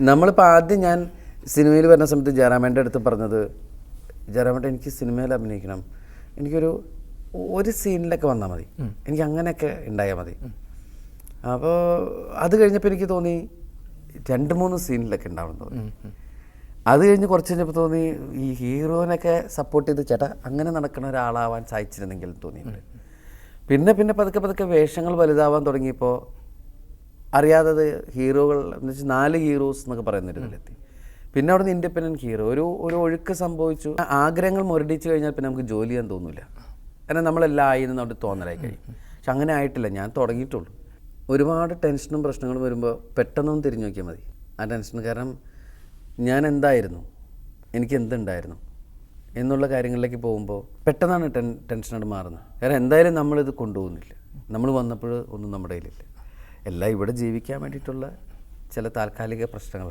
നമ്മളിപ്പോൾ ആദ്യം ഞാൻ സിനിമയിൽ വരുന്ന സമയത്ത് ജയറാമേന്റെ അടുത്ത് പറഞ്ഞത് ജയറാമേട്ട എനിക്ക് സിനിമയിൽ അഭിനയിക്കണം. എനിക്കൊരു ഒരു സീനിലൊക്കെ വന്നാൽ മതി. എനിക്ക് അങ്ങനെയൊക്കെ ഉണ്ടായാൽ മതി. അപ്പോൾ അത് കഴിഞ്ഞപ്പോൾ എനിക്ക് തോന്നി രണ്ട് മൂന്ന് സീനിലൊക്കെ ഉണ്ടാവണം തോന്നി. അത് കഴിഞ്ഞ് കുറച്ച് കഴിഞ്ഞപ്പോൾ തോന്നി ഈ ഹീറോനൊക്കെ സപ്പോർട്ട് ചെയ്ത് ചേട്ടാ അങ്ങനെ നടക്കുന്ന ഒരാളാവാൻ സാധിച്ചിരുന്നെങ്കിൽ തോന്നിയിട്ടുണ്ട്. പിന്നെ പിന്നെ പതുക്കെ പതുക്കെ വേഷങ്ങൾ വലുതാവാൻ തുടങ്ങിയപ്പോൾ അറിയാത്തത് ഹീറോകൾ എന്ന് വെച്ചാൽ നാല് ഹീറോസ് എന്നൊക്കെ പറയുന്ന ഒരു ഇതിലെത്തി. പിന്നെ അവിടുന്ന് ഇൻഡിപെൻഡന്റ് ഹീറോ. ഒരു ഒരു ഒഴുക്ക് സംഭവിച്ചു. ആഗ്രഹങ്ങൾ മുരടിച്ചു കഴിഞ്ഞാൽ പിന്നെ നമുക്ക് ജോലി ചെയ്യാൻ തോന്നില്ല കാരണം നമ്മളെല്ലാം ആയി എന്ന് അവിടെ തോന്നലായി കഴിയും. പക്ഷെ അങ്ങനെ ആയിട്ടില്ല. ഞാൻ തുടങ്ങിയിട്ടുള്ളൂ. ഒരുപാട് ടെൻഷനും പ്രശ്നങ്ങളും വരുമ്പോൾ പെട്ടെന്നൊന്ന് തിരിഞ്ഞു നോക്കിയാൽ മതി. ആ ടെൻഷൻ കാരണം ഞാൻ എന്തായിരുന്നു? എനിക്ക് എന്തുണ്ടായിരുന്നു? എന്നുള്ള കാര്യങ്ങളിലേക്ക് പോകുമ്പോൾ പെട്ടെന്നാണ് ടെൻ ടെൻഷനോട് മാറുന്നത്. കാരണം എന്തായാലും നമ്മളിത് കൊണ്ടുപോകുന്നില്ല. നമ്മൾ വന്നപ്പോൾ ഒന്നും നമ്മുടെ കയ്യിലില്ല. എല്ലാം ഇവിടെ ജീവിക്കാൻ വേണ്ടിയിട്ടുള്ള ചില താൽക്കാലിക പ്രശ്നങ്ങളാണ്.